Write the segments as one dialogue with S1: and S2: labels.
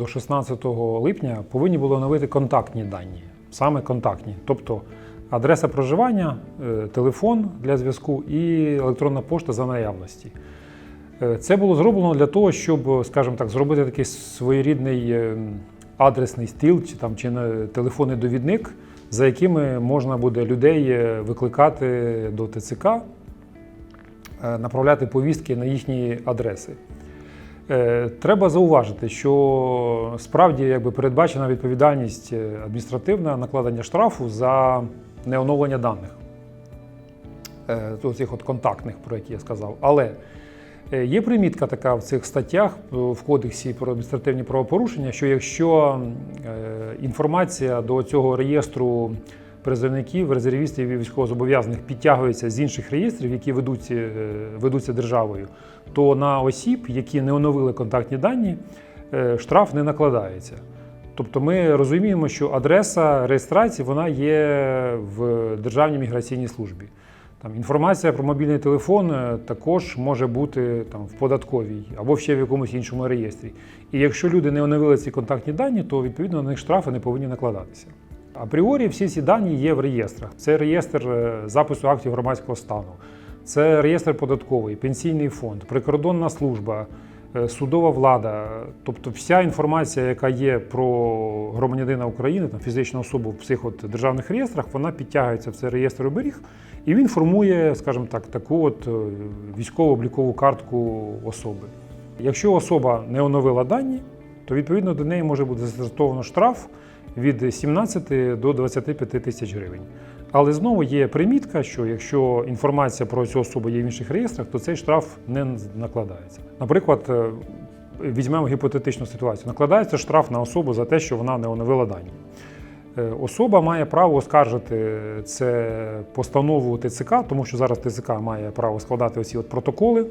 S1: до 16 липня повинні були оновити контактні дані, саме контактні, тобто адреса проживання, е, телефон для зв'язку і електронна пошта за наявності. Е, Це було зроблено для того, щоб, скажімо так, зробити такий своєрідний е, адресний стіл чи там чи телефонний довідник, за якими можна буде людей викликати до ТЦК, направляти повістки на їхні адреси. Е, Треба зауважити, що справді якби передбачена відповідальність е, адміністративна накладення штрафу за неоновлення даних е, цих от контактних, про які я сказав. Але є примітка така в цих статтях в кодексі про адміністративні правопорушення, що якщо інформація до цього реєстру призовників, резервістів і військовозобов'язаних підтягується з інших реєстрів, які ведуться, е, ведуться державою, то на осіб, які не оновили контактні дані, е, штраф не накладається. Тобто ми розуміємо, що адреса реєстрації вона є в Державній міграційній службі. Там інформація про мобільний телефон е, також може бути там в податковій або ще в якомусь іншому реєстрі. І якщо люди не оновили ці контактні дані, то відповідно на них штрафи не повинні накладатися. Апріорі всі ці дані є в реєстрах. Це реєстр е, запису актів громадського стану, це реєстр податковий, пенсійний фонд, прикордонна служба, е, судова влада. Тобто вся інформація, яка є про громадянина України, там фізичну особу в цих от державних реєстрах, вона підтягується в цей реєстр оберіг, і він формує, скажімо так, таку от е, військово-облікову картку особи. Якщо особа не оновила дані, то відповідно до неї може бути застосовано штраф від 17 до 25 тисяч гривень. Але знову є примітка, що якщо інформація про цю особу є в інших реєстрах, то цей штраф не накладається. Наприклад, е, візьмемо гіпотетичну ситуацію. Накладається штраф на особу за те, що вона не оновила дані. Е, Особа має право оскаржити це постанову ТЦК, тому що зараз ТЦК має право складати оці от протоколи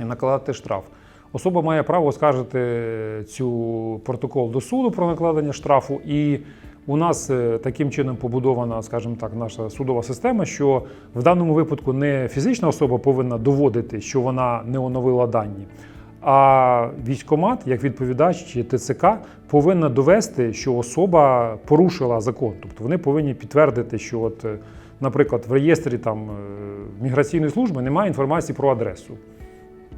S1: і накладати штраф. Особа має право оскаржити цю протокол до суду про накладення штрафу, і у нас е, таким чином побудована, скажімо так, наша судова система, що в даному випадку не фізична особа повинна доводити, що вона не оновила дані, а військкомат, як відповідач чи ТЦК, повинна довести, що особа порушила закон. Тобто вони повинні підтвердити, що, от, е, наприклад, в реєстрі там е, міграційної служби немає інформації про адресу.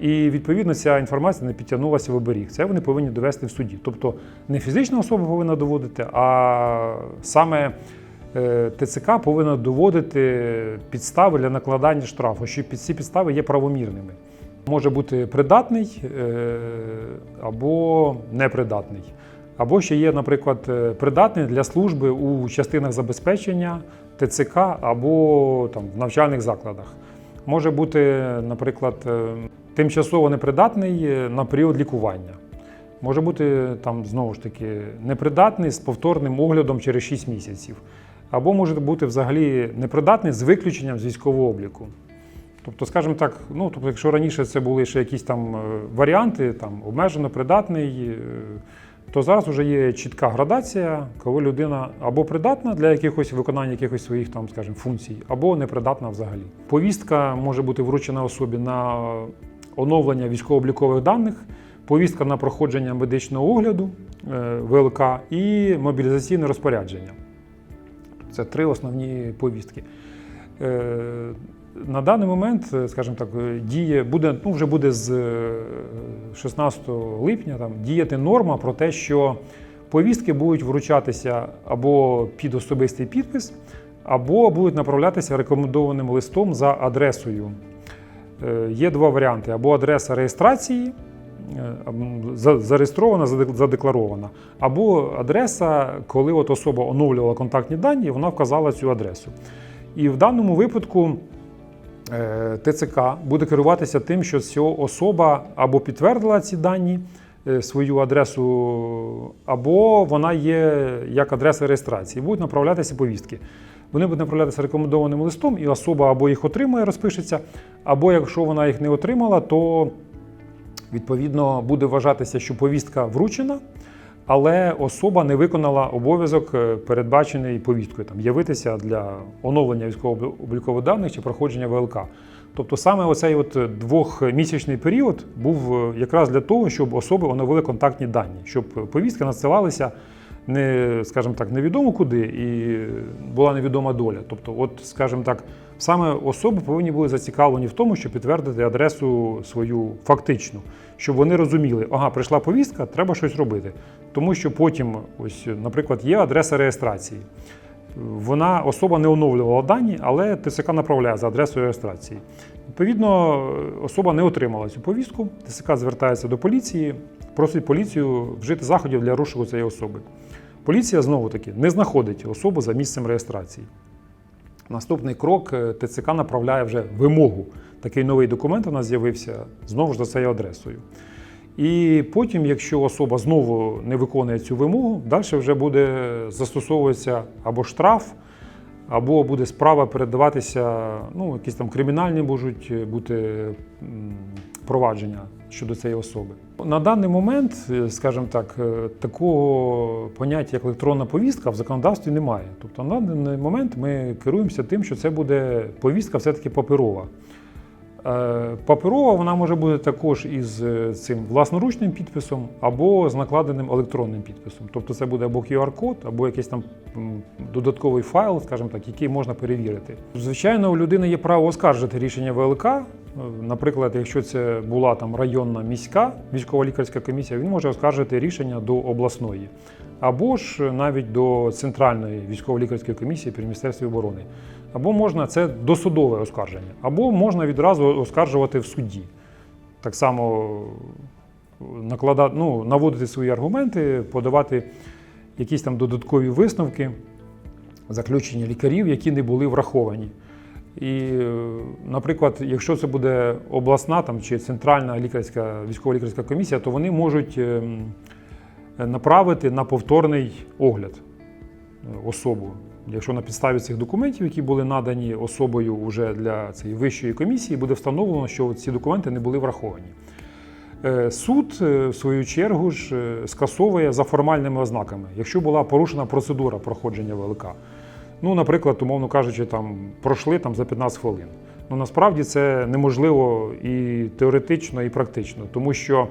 S1: І відповідно ця інформація не підтягнулася в оберіг. Це вони повинні довести в суді. Тобто не фізична особа повинна доводити, а саме е, ТЦК повинна доводити підстави для накладання штрафу, що ці підстави є правомірними. Може бути придатний е, або непридатний. Або ще є, наприклад, е, придатний для служби у частинах забезпечення ТЦК або там, в навчальних закладах. Може бути, наприклад, тимчасово непридатний е, на період лікування. Може бути там знову ж таки непридатний з повторним оглядом через 6 місяців. Або може бути взагалі непридатний з виключенням з військового обліку. Тобто, скажімо так, ну тобто, якщо раніше це були ще якісь там е, варіанти, там обмежено придатний, е, то зараз вже є чітка градація, коли людина або придатна для якихось виконання якихось своїх там, скажімо, функцій, або непридатна взагалі. Повістка може бути вручена особі на оновлення військово-облікових даних, повістка на проходження медичного огляду е, ВЛК і мобілізаційне розпорядження. Це три основні повістки. Е, На даний момент, е, скажімо так, діє буде, ну вже буде з е, 16 липня там діяти норма про те, що повістки будуть вручатися або під особистий підпис, або будуть направлятися рекомендованим листом за адресою. Е, Є два варіанти: або адреса реєстрації, е, зареєстрована, задекларована, або адреса, коли от особа оновлювала контактні дані, вона вказала цю адресу. І в даному випадку е, ТЦК буде керуватися тим, що ця особа або підтвердила ці дані, свою адресу, або вона є як адреса реєстрації. Будуть направлятися повістки. Вони будуть направлятися рекомендованим листом, і особа або їх отримає, розпишеться, або якщо вона їх не отримала, то відповідно буде вважатися, що повістка вручена, але особа не виконала обов'язок, е, передбачений повісткою, там явитися для оновлення військово-облікових даних чи проходження ВЛК. Тобто саме оцей от двохмісячний період був е, якраз для того, щоб особи оновили контактні дані, щоб повістки надсилалися не, скажімо так, невідомо куди і була невідома доля. Тобто, от, скажімо так, саме особи повинні були зацікавлені в тому, щоб підтвердити адресу свою фактичну, щоб вони розуміли, ага, прийшла повістка, треба щось робити. Тому що потім, ось, наприклад, є адреса реєстрації. Вона особа не оновлювала дані, але ТСК направляє за адресою реєстрації. Відповідно, особа не отримала цю повістку. ТСК звертається до поліції, просить поліцію вжити заходів для розшуку цієї особи. Поліція знову таки не знаходить особу за місцем реєстрації. Наступний крок е, ТЦК направляє вже вимогу. Такий новий документ у нас з'явився знову ж за цією адресою. І потім, якщо особа знову не виконує цю вимогу, далі вже буде застосовуватися або штраф, або буде справа передаватися, ну, якісь там кримінальні можуть бути провадження щодо цієї особи. На даний момент, е, скажімо так, е, такого поняття, як електронна повістка, в законодавстві немає. Тобто на даний момент ми керуємося тим, що це буде повістка все-таки паперова. Е, Паперова вона може бути також із цим власноручним підписом або з накладеним електронним підписом. Тобто це буде або QR-код, або якийсь там додатковий файл, скажімо так, який можна перевірити. Звичайно, у людини є право оскаржити рішення ВЛК. Е, Наприклад, якщо це була там районна міська військово-лікарська комісія, він може оскаржити рішення до обласної, або ж навіть до центральної військово-лікарської комісії при Міністерстві оборони. Або можна це досудове оскарження, або можна відразу оскаржувати в суді. Так само накладати, ну, наводити свої аргументи, подавати якісь там додаткові висновки, заключення лікарів, які не були враховані. І, е, наприклад, якщо це буде обласна там, чи центральна лікарська військово-лікарська комісія, то вони можуть ем, направити на повторний огляд е, особу. Якщо на підставі цих документів, які були надані особою вже для цієї вищої комісії, буде встановлено, що ці документи не були враховані. Е, Суд, е, в свою чергу, ж е, скасовує за формальними ознаками, якщо була порушена процедура проходження ВЛК. Ну, наприклад, умовно кажучи, там пройшли там за 15 хвилин. Ну насправді це неможливо і теоретично, і практично, тому що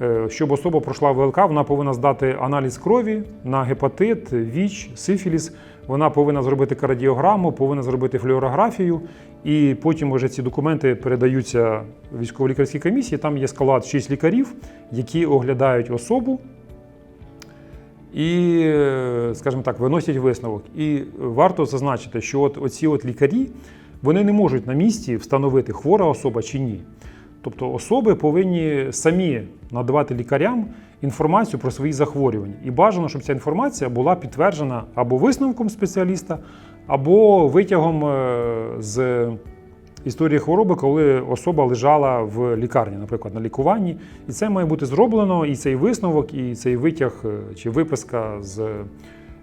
S1: е, щоб особа пройшла ВЛК, вона повинна здати аналіз крові на гепатит, ВІЧ, сифіліс. Вона повинна зробити кардіограму, повинна зробити флюорографію, і потім вже ці документи передаються військово-лікарській комісії. Там є склад 6 лікарів, які оглядають особу і, скажімо так, виносять висновок. І варто зазначити, що от оці от лікарі вони не можуть на місці встановити, хвора особа чи ні. Тобто особи повинні самі надавати лікарям інформацію про свої захворювання. І бажано, щоб ця інформація була підтверджена або висновком спеціаліста, або витягом е, з історії хвороби, коли особа лежала в лікарні, наприклад, на лікуванні. І це має бути зроблено, і цей висновок, і цей витяг е, чи виписка з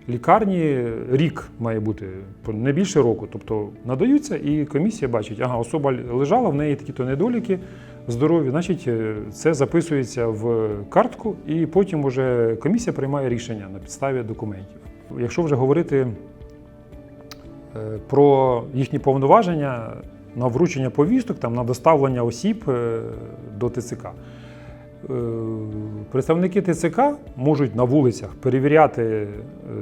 S1: лікарні рік має бути не більше року. Тобто надаються, і комісія бачить, ага, особа лежала, в неї такі-то недоліки. Здорові, значить, е, це записується в картку, і потім уже комісія приймає рішення на підставі документів. Якщо вже говорити е, про їхні повноваження на вручення повісток, там, на доставлення осіб е, до ТЦК. Е, Представники ТЦК можуть на вулицях перевіряти е,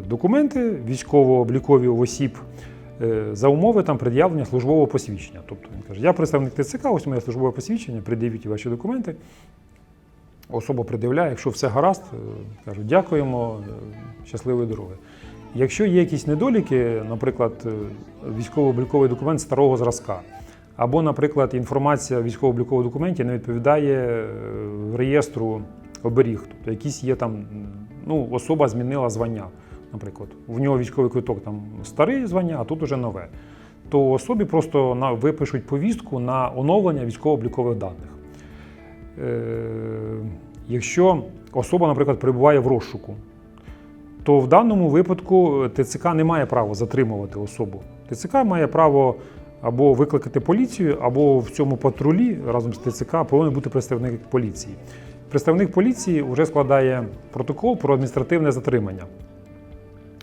S1: документи військово-облікові осіб за умови там пред'явлення службового посвідчення. Тобто він каже, я представник ТЦК, ось моє службове посвідчення, пред'явіть ваші документи. Особа пред'являє, якщо все гаразд, кажуть, дякуємо, щасливої дороги. Якщо є якісь недоліки, наприклад, військово-обліковий документ старого зразка, або, наприклад, інформація в військово-обліковому документі не відповідає е, реєстру оберіг, тобто якісь є там, ну, особа змінила звання, наприклад, в нього військовий квиток там старе звання, а тут уже нове, то особі просто випишуть повістку на оновлення військово-облікових даних. Е, якщо особа, наприклад, перебуває в розшуку, то в даному випадку ТЦК не має права затримувати особу. ТЦК має право або викликати поліцію, або в цьому патрулі разом з ТЦК повинен бути представник поліції. Представник поліції вже складає протокол про адміністративне затримання,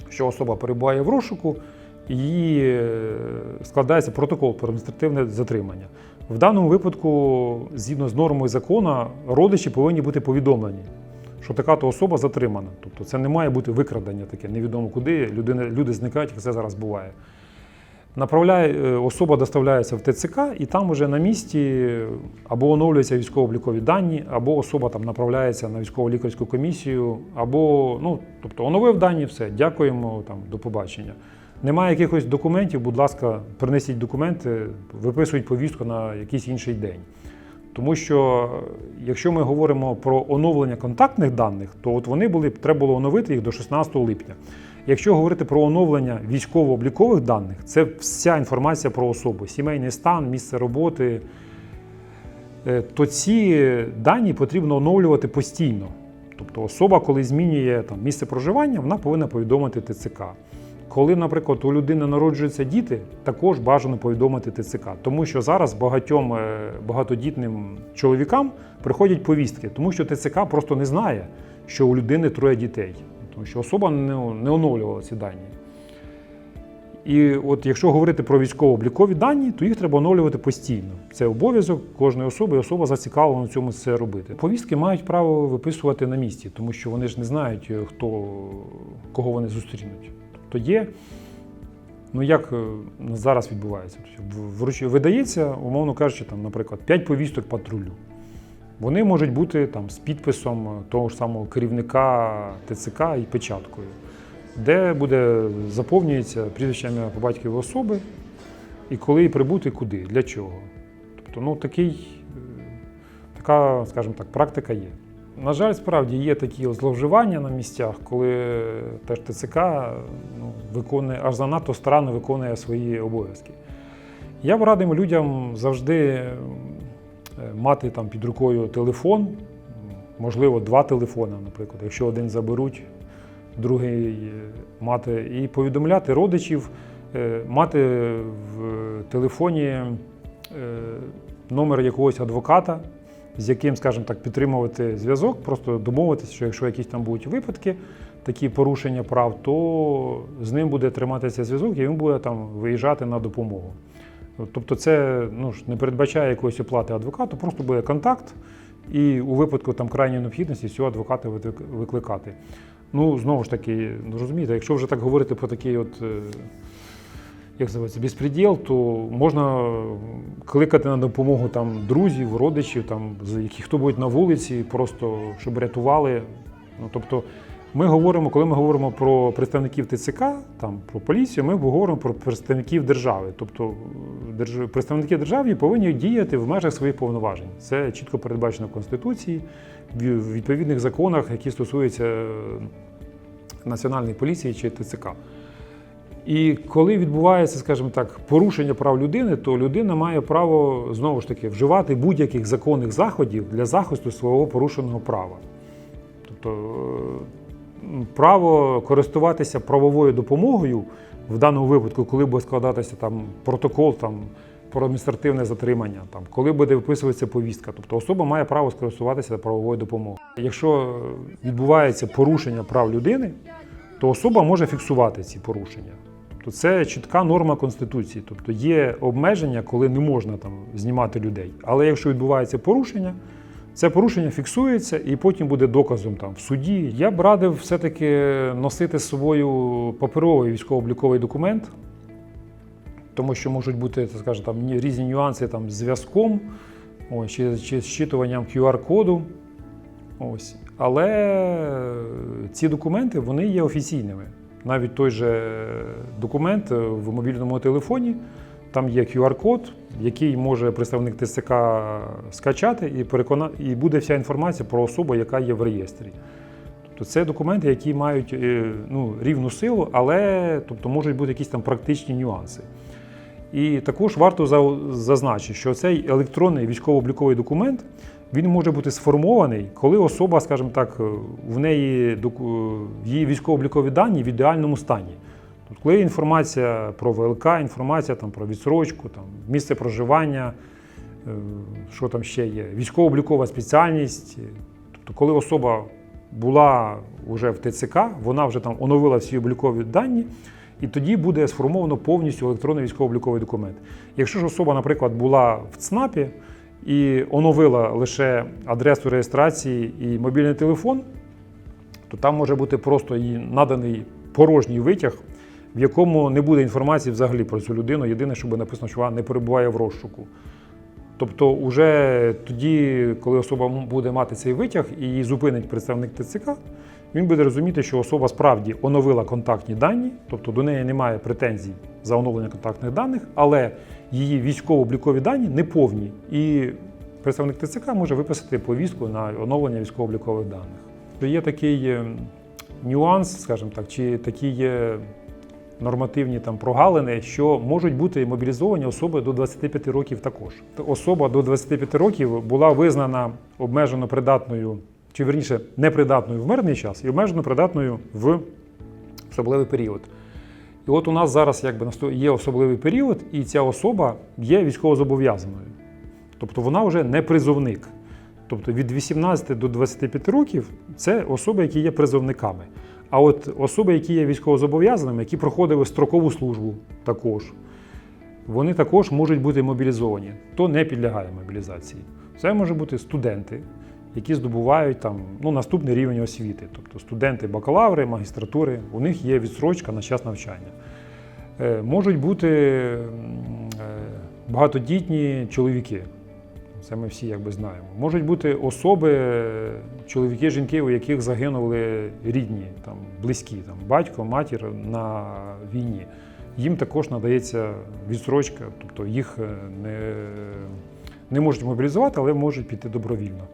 S1: що особа перебуває в розшуку, її е, складається протокол про адміністративне затримання. В даному випадку, згідно з нормою закону, родичі повинні бути повідомлені, що така то особа затримана. Тобто це не має бути викрадення таке, невідомо куди. Людини, люди зникають, як це зараз буває. Направляє, е, особа доставляється в ТЦК, і там вже на місці або оновлюються військово-облікові дані, або особа там направляється на військово-лікарську комісію, або ну, тобто оновив дані, все, дякуємо, там, до побачення. Немає якихось документів, будь ласка, принесіть документи, виписують повістку на якийсь інший день. Тому що е, якщо ми говоримо про оновлення контактних даних, то от вони були треба було оновити їх до 16 липня. Якщо говорити про оновлення військово-облікових даних, це вся інформація про особу, сімейний стан, місце роботи, е, то ці дані потрібно оновлювати постійно. Тобто особа, коли змінює там, місце проживання, вона повинна повідомити ТЦК. Коли, наприклад, у людини народжуються діти, також бажано повідомити ТЦК, тому що зараз багатьом е, багатодітним чоловікам приходять повістки, тому що ТЦК просто не знає, що у людини троє дітей, тому що особа не, не оновлювала ці дані. І от якщо говорити про військово-облікові дані, то їх треба оновлювати постійно. Це обов'язок кожної особи, і особа зацікавлена в цьому це робити. Повістки мають право виписувати на місці, тому що вони ж не знають, е, хто кого вони зустрінуть. Тобто є, ну як е, зараз відбувається, Тобто видається, умовно кажучи, там, наприклад, 5 повісток патрулю. Вони можуть бути там з підписом того ж самого керівника ТЦК і печаткою, де буде заповнюється прізвище ім'я по батькові особи, і коли прибути, куди, для чого. Тобто, ну такий, е, така, скажімо так, практика є. На жаль, справді є такі зловживання на місцях, коли теж ТЦК ну, виконує аж занадто старанно виконує свої обов'язки. Я б радив людям завжди мати там під рукою телефон, можливо, два телефони, наприклад, якщо один заберуть, другий е, мати, і повідомляти родичів, е, мати в телефоні е, номер якогось адвоката, з яким, скажімо так, підтримувати зв'язок, просто домовитися, що якщо якісь там будуть випадки, такі порушення прав, то з ним буде триматися зв'язок і він буде там виїжджати на допомогу. Тобто це ну, не передбачає якоїсь оплати адвокату, просто буде контакт, і у випадку там крайньої необхідності цього адвоката викликати. Ну, знову ж таки, ну, розумієте, якщо вже так говорити про такий от. е, Як називається, безпреділ, то можна кликати на допомогу там друзів, родичів, там, які хто будуть на вулиці, просто щоб рятували. Ну, тобто, ми говоримо, коли ми говоримо про представників ТЦК, там, про поліцію, ми говоримо про представників держави. Тобто е, держ- представники держави повинні діяти в межах своїх повноважень. Це чітко передбачено в Конституції, в відповідних законах, які стосуються е, Національної поліції чи ТЦК. І коли відбувається, скажімо так, порушення прав людини, то людина має право знову ж таки вживати будь-яких законних заходів для захисту свого порушеного права. Тобто е, право користуватися правовою допомогою в даному випадку, коли буде складатися там протокол там, про адміністративне затримання, там, коли буде виписуватися повістка. Тобто особа має право скористуватися правовою допомогою. Якщо відбувається порушення прав людини, то особа може фіксувати ці порушення. Тобто це чітка норма Конституції. Тобто є обмеження, коли не можна там знімати людей. Але якщо відбувається порушення, це порушення фіксується і потім буде доказом там в суді. Я б радив все-таки носити з собою паперовий військово-обліковий документ, тому що можуть бути, так скажемо, там різні нюанси там, з зв'язком чи, чи зчитуванням QR-коду. Ось. Але ці документи вони є офіційними. Навіть той же документ в мобільному телефоні, там є QR-код, який може представник ТСК скачати і, перекона... і буде вся інформація про особу, яка є в реєстрі. Тобто це документи, які мають е, ну, рівну силу, але тобто, можуть бути якісь там практичні нюанси. І також варто зазначити, що цей електронний військово-обліковий документ він може бути сформований, коли особа, скажімо так, в неї її військово-облікові дані в ідеальному стані. Коли інформація про ВЛК, інформація там, про відсрочку, там, місце проживання, е, що там ще є, військово-облікова спеціальність. Тобто, коли особа була вже в ТЦК, вона вже там оновила всі облікові дані, І тоді буде сформовано повністю електронний військово-обліковий документ. Якщо ж особа, наприклад, була в ЦНАПі і оновила лише адресу реєстрації і мобільний телефон, то там може бути просто їй наданий порожній витяг, в якому не буде інформації взагалі про цю людину. Єдине, що буде написано, що вона не перебуває в розшуку. Тобто, вже тоді, коли особа буде мати цей витяг і її зупинить представник ТЦК, він буде розуміти, що особа справді оновила контактні дані, тобто до неї немає претензій за оновлення контактних даних, але її військово-облікові дані не повні. І представник ТЦК може виписати повістку на оновлення військово-облікових даних. Є такий е, нюанс, скажімо так, чи такі є нормативні там прогалини, що можуть бути мобілізовані особи до 25 років також. Особа до 25 років була визнана обмежено придатною, чи верніше непридатною в мирний час і обмежено придатною в особливий період. І от у нас зараз якби є особливий період, і ця особа є військовозобов'язаною. Тобто вона вже не призовник. Тобто від 18 до 25 років це особи, які є призовниками. А от особи, які є військовозобов'язаними, які проходили строкову службу також, вони також можуть бути мобілізовані, то не підлягає мобілізації. Це може бути студенти, які здобувають там, ну, наступний рівень освіти. Тобто студенти бакалаври, магістратури, у них є відсрочка на час навчання. Е, Можуть бути е, багатодітні чоловіки. Це ми всі якби знаємо. Можуть бути особи, чоловіки, жінки, у яких загинули рідні, там, близькі, там, батько, матір на війні. Їм також надається відсрочка, тобто їх е, не, не можуть мобілізувати, але можуть піти добровільно.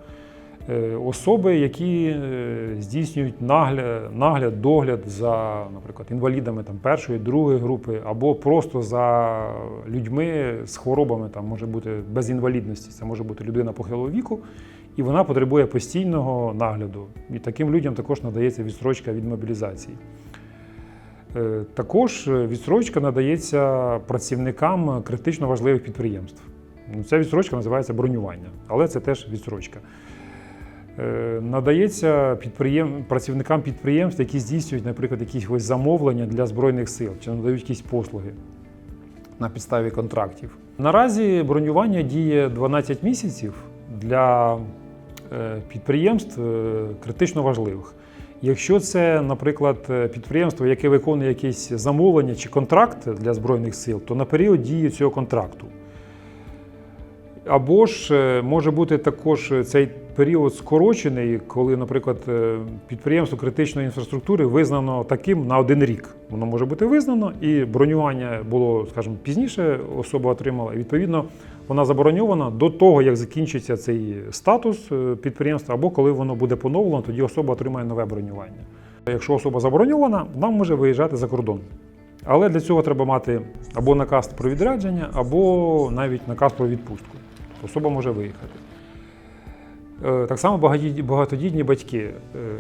S1: Е, Особи, які е, здійснюють нагляд, нагляд, догляд за, наприклад, інвалідами там, першої, другої групи, або просто за людьми з хворобами, там може бути без інвалідності, це може бути людина похилого віку, і вона потребує постійного нагляду. І таким людям також надається відстрочка від мобілізації. Е, Також відстрочка надається працівникам критично важливих підприємств. Ну, Ця відстрочка називається бронювання, але це теж відстрочка. Е, Надається підприєм... працівникам підприємств, які здійснюють, наприклад, якісь замовлення для Збройних сил чи надають якісь послуги на підставі контрактів. Наразі бронювання діє 12 місяців для е, підприємств е, критично важливих. Якщо це, наприклад, підприємство, яке виконує якесь замовлення чи контракт для Збройних сил, то на період дії цього контракту. Або ж може бути також цей період скорочений, коли, наприклад, е, підприємство критичної інфраструктури визнано таким на один рік. Воно може бути визнано, і бронювання було, скажімо, пізніше особа отримала. І відповідно вона забороньована до того, як закінчиться цей статус е, підприємства, або коли воно буде поновлено, тоді особа отримає нове бронювання. Якщо особа забороньована, вона може виїжджати за кордон. Але для цього треба мати або наказ про відрядження, або навіть наказ про відпустку. Особа може виїхати. Е, Так само багатодітні батьки. Е,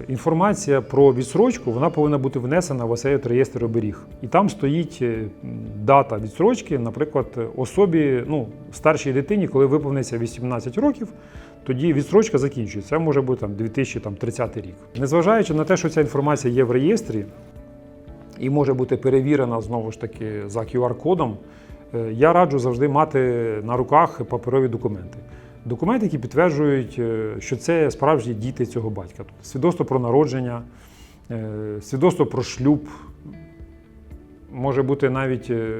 S1: Інформація про відсрочку вона повинна бути внесена в оцей от реєстр оберіг. І там стоїть е, дата відсрочки, наприклад, особі, ну, старшій дитині, коли виповниться 18 років, тоді відсрочка закінчується. Це може бути там 2030 рік. Незважаючи на те, що ця інформація є в реєстрі і може бути перевірена знову ж таки за QR-кодом, я раджу завжди мати на руках паперові документи. Документи, які підтверджують, е, що це справжні діти цього батька. Тобто свідоцтво про народження, е, свідоцтво про шлюб. Може бути навіть, е,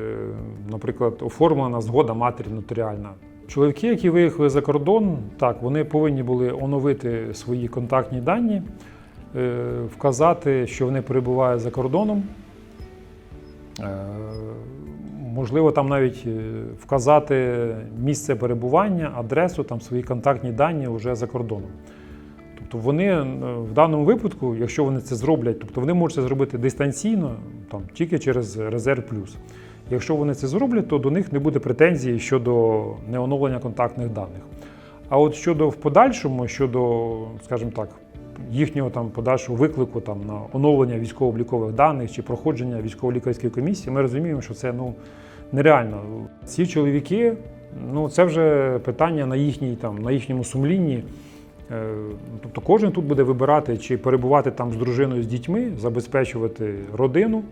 S1: наприклад, оформлена згода матері нотаріальна. Чоловіки, які виїхали за кордон, так, вони повинні були оновити свої контактні дані, вказати, що вони перебувають за кордоном. Можливо, там навіть е, вказати місце перебування, адресу, там свої контактні дані вже за кордоном. Тобто вони е, в даному випадку, якщо вони це зроблять, тобто вони можуть це зробити дистанційно, там, тільки через резерв плюс. Якщо вони це зроблять, то до них не буде претензій щодо неоновлення контактних даних. А от щодо в подальшому, щодо, скажімо так, їхнього там подальшого виклику там, на оновлення військово-облікових даних чи проходження військово-лікарської комісії, ми розуміємо, що це ну, нереально. Ці чоловіки, ну це вже питання на, їхній, там, на їхньому сумлінні. Е, Тобто кожен тут буде вибирати, чи перебувати там з дружиною, з дітьми, забезпечувати родину,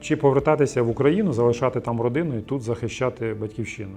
S1: чи повертатися в Україну, залишати там родину і тут захищати батьківщину.